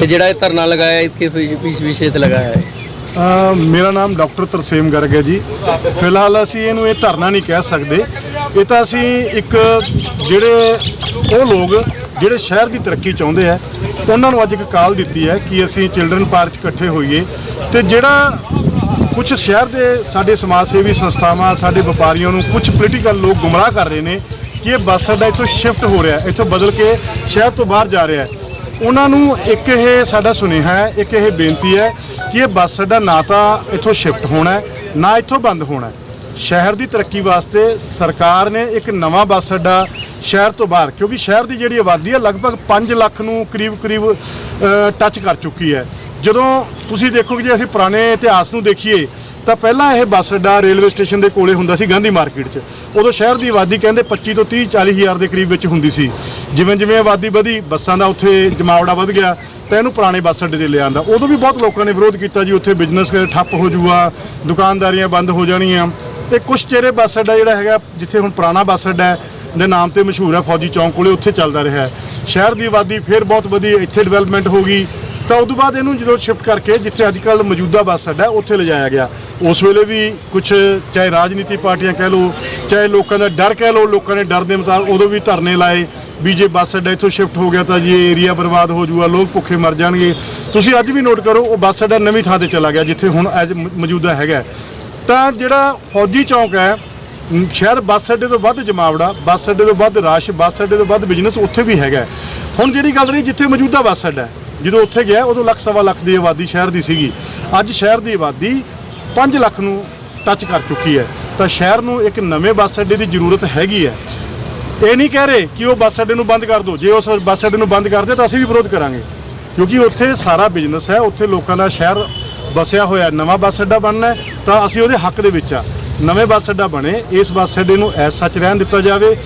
ਤੇ ਜਿਹੜਾ ਇਹ ਧਰਨਾ ਲਗਾਇਆ ਹੈ ਕਿਸ ਵਿਸ਼ੇ ਤੇ ਲਗਾਇਆ ਹੈ? ਮੇਰਾ ਨਾਮ ਡਾਕਟਰ ਤਰਸੇਮ ਗਰਗ ਹੈ ਜੀ। ਫਿਲਹਾਲ ਅਸੀਂ ਇਹਨੂੰ ਇਹ ਧਰਨਾ ਨਹੀਂ ਕਹਿ ਸਕਦੇ। ਇਹ ਤਾਂ ਅਸੀਂ ਇੱਕ ਜਿਹੜੇ ਉਹ ਲੋਕ, ਜਿਹੜੇ ਸ਼ਹਿਰ ਦੀ ਤਰੱਕੀ ਚਾਹੁੰਦੇ ਆ, ਉਹਨਾਂ ਨੂੰ ਅੱਜ ਇੱਕ ਕਾਲ ਦਿੱਤੀ ਹੈ ਕਿ ਅਸੀਂ ਚਿਲਡਰਨ ਪਾਰਕ 'ਚ ਇਕੱਠੇ ਹੋਈਏ। ਤੇ ਜਿਹੜਾ ਕੁਝ ਸ਼ਹਿਰ ਦੇ ਸਾਡੇ ਸਮਾਜ ਸੇਵੀ ਸੰਸਥਾਵਾਂ, ਸਾਡੇ ਵਪਾਰੀਆਂ ਨੂੰ ਕੁਝ ਪੋਲੀਟੀਕਲ ਲੋਕ ਗੁੰਮਰਾਹ ਕਰ ਰਹੇ ਨੇ ਕਿ ਇਹ ਬੱਸ ਅੱਡਾ ਇੱਥੋਂ ਸ਼ਿਫਟ ਹੋ ਰਿਹਾ, ਇੱਥੋਂ ਬਦਲ ਕੇ ਸ਼ਹਿਰ ਤੋਂ ਬਾਹਰ ਜਾ ਰਿਹਾ ਹੈ। ਉਹਨਾਂ ਨੂੰ ਇੱਕ ਇਹ ਸਾਡਾ ਸੁਨੇਹਾ ਹੈ, ਇੱਕ ਇਹ ਬੇਨਤੀ ਹੈ ਕਿ ਇਹ ਬੱਸ ਅੱਡਾ ਨਾ ਤਾਂ ਇੱਥੋਂ ਸ਼ਿਫਟ ਹੋਣਾ ਹੈ, ਨਾ ਇੱਥੋਂ ਬੰਦ ਹੋਣਾ ਹੈ। ਸ਼ਹਿਰ ਦੀ ਤਰੱਕੀ ਵਾਸਤੇ ਸਰਕਾਰ ਨੇ ਇੱਕ ਨਵਾਂ ਬੱਸ ਅੱਡਾ ਸ਼ਹਿਰ ਤੋਂ ਬਾਹਰ, ਕਿਉਂਕਿ ਸ਼ਹਿਰ ਦੀ ਜਿਹੜੀ ਆਬਾਦੀ ਹੈ ਲਗਭਗ 5 ਲੱਖ ਨੂੰ ਕਰੀਬ ਕਰੀਬ ਟੱਚ ਕਰ ਚੁੱਕੀ ਹੈ। ਜਦੋਂ ਤੁਸੀਂ ਦੇਖੋਗੇ ਜੇ ਅਸੀਂ ਪੁਰਾਣੇ ਇਤਿਹਾਸ ਨੂੰ ਦੇਖੀਏ, ਤਾਂ ਪਹਿਲਾਂ ਇਹ ਬੱਸ ਅੱਡਾ ਰੇਲਵੇ ਸਟੇਸ਼ਨ ਦੇ ਕੋਲੇ ਹੁੰਦਾ ਸੀ ਗਾਂਧੀ ਮਾਰਕੀਟ 'ਚ। ਉਦੋਂ ਸ਼ਹਿਰ ਦੀ ਆਬਾਦੀ ਕਹਿੰਦੇ 25 ਤੋਂ 30 40 ਹਜ਼ਾਰ ਦੇ ਕਰੀਬ ਵਿੱਚ ਹੁੰਦੀ ਸੀ। ਜਿਵੇਂ ਜਿਵੇਂ ਆਬਾਦੀ ਵਧੀ, ਬੱਸਾਂ ਦਾ ਉੱਥੇ ਜਮਾਵੜਾ ਵਧ ਗਿਆ, ਤਾਂ ਇਹਨੂੰ ਪੁਰਾਣੇ ਬੱਸ ਅੱਡੇ ਤੇ ਲਿਆਂਦਾ ਉਦੋਂ ਵੀ ਬਹੁਤ ਲੋਕਾਂ ਨੇ ਵਿਰੋਧ ਕੀਤਾ ਜੀ, ਉੱਥੇ ਬਿਜ਼ਨਸ ਠੱਪ ਹੋ ਜੂਗਾ ਦੁਕਾਨਦਾਰੀਆਂ ਬੰਦ ਹੋ ਜਾਣੀਆਂ। ਤੇ ਕੁਛ ਚਿਹਰੇ ਬੱਸ ਅੱਡਾ ਜਿਹੜਾ ਹੈਗਾ, ਜਿੱਥੇ ਹੁਣ ਪੁਰਾਣਾ ਬੱਸ ਅੱਡਾ ਦੇ ਨਾਮ ਤੇ ਮਸ਼ਹੂਰ ਹੈ ਫੌਜੀ ਚੌਂਕ ਕੋਲੇ, ਉੱਥੇ ਚੱਲਦਾ ਰਿਹਾ ਸ਼ਹਿਰ ਦੀ ਆਬਾਦੀ ਫਿਰ ਬਹੁਤ ਵਧੀ, ਇੱਥੇ ਡਿਵੈਲਪਮੈਂਟ ਹੋ ਗਈ। ਤਾਂ ਉਦੋਂ ਬਾਅਦ ਇਹਨੂੰ ਜਦੋਂ ਸ਼ਿਫਟ ਕਰਕੇ, ਜਿੱਥੇ ਅੱਜ ਕੱਲ੍ਹ ਮੌਜੂਦਾ ਬੱਸ ਅੱਡਾ ਉੱਥੇ ਲਿਜਾਇਆ ਗਿਆ। ਉਸ ਵੇਲੇ ਵੀ ਕੁਝ ਚਾਹੇ ਰਾਜਨੀਤੀ ਪਾਰਟੀਆਂ ਕਹਿ ਲਓ, ਚਾਹੇ ਲੋਕਾਂ ਦਾ ਡਰ ਕਹਿ ਲਓ, ਲੋਕਾਂ ਨੇ ਡਰ ਦੇ ਮੁਤਾਬਕ ਉਦੋਂ ਵੀ ਧਰਨੇ ਲਾਏ। ਵੀ ਜੇ ਬੱਸ ਅੱਡਾ ਇੱਥੋਂ ਸ਼ਿਫਟ ਹੋ ਗਿਆ ਤਾਂ ਜੀ ਇਹ ਏਰੀਆ ਬਰਬਾਦ ਹੋ ਜਾਊਗਾ ਲੋਕ ਭੁੱਖੇ ਮਰ ਜਾਣਗੇ। ਤੁਸੀਂ ਅੱਜ ਵੀ ਨੋਟ ਕਰੋ ਉਹ ਬੱਸ ਅੱਡਾ ਨਵੀਂ ਥਾਂ ਤੇ ਚਲਾ ਗਿਆ ਜਿੱਥੇ ਹੁਣ ਅੱਜ ਮੌਜੂਦਾ ਹੈਗਾ ਤਾਂ ਜਿਹੜਾ ਫੌਜੀ ਚੌਂਕ ਹੈ ਸ਼ਹਿਰ ਬੱਸ ਅੱਡੇ ਤੋਂ ਵੱਧ ਜਮਾਵੜਾ ਬੱਸ ਅੱਡੇ ਤੋਂ ਵੱਧ ਰਸ਼ ਬੱਸ ਅੱਡੇ ਤੋਂ ਵੱਧ ਬਿਜ਼ਨਸ ਉੱਥੇ ਵੀ ਹੈਗਾ ਹੁਣ ਜਿਹੜੀ ਗੱਲ ਰਹੀ ਜਿੱਥੇ ਮੌਜੂਦਾ ਬੱਸ ਅੱਡਾ ਹੈ, ਜਦੋਂ ਉੱਥੇ ਗਿਆ ਉਦੋਂ ਲੱਖ ਸਵਾ ਲੱਖ ਦੀ ਆਬਾਦੀ ਸ਼ਹਿਰ ਦੀ ਸੀਗੀ। ਅੱਜ ਸ਼ਹਿਰ ਦੀ ਆਬਾਦੀ 5 ਲੱਖ ਨੂੰ ਟੱਚ ਕਰ ਚੁੱਕੀ ਹੈ। ਤਾਂ ਸ਼ਹਿਰ ਨੂੰ ਇੱਕ ਨਵੇਂ ਬੱਸ ਅੱਡੇ ਦੀ ਜ਼ਰੂਰਤ ਹੈਗੀ ਹੈ। ਇਹ ਨਹੀਂ ਕਹਿ ਰਹੇ ਕਿ ਉਹ ਬੱਸ ਅੱਡੇ ਨੂੰ ਬੰਦ ਕਰ ਦਿਓ। ਜੇ ਉਸ ਬੱਸ ਅੱਡੇ ਨੂੰ ਬੰਦ ਕਰਦੇ ਤਾਂ ਅਸੀਂ ਵੀ ਵਿਰੋਧ ਕਰਾਂਗੇ। ਕਿਉਂਕਿ ਉੱਥੇ ਸਾਰਾ ਬਿਜ਼ਨਸ ਹੈ, ਉੱਥੇ ਲੋਕਾਂ ਦਾ ਸ਼ਹਿਰ ਵਸਿਆ ਹੋਇਆ ਨਵਾਂ ਬੱਸ ਅੱਡਾ ਬਣਨਾ ਤਾਂ ਅਸੀਂ ਉਹਦੇ ਹੱਕ ਦੇ ਵਿੱਚ ਆ। ਨਵੇਂ ਬੱਸ ਅੱਡਾ ਬਣੇ, ਇਸ ਬੱਸ ਅੱਡੇ ਨੂੰ ਐਸ ਸੱਚ ਰਹਿਣ ਦਿੱਤਾ ਜਾਵੇ।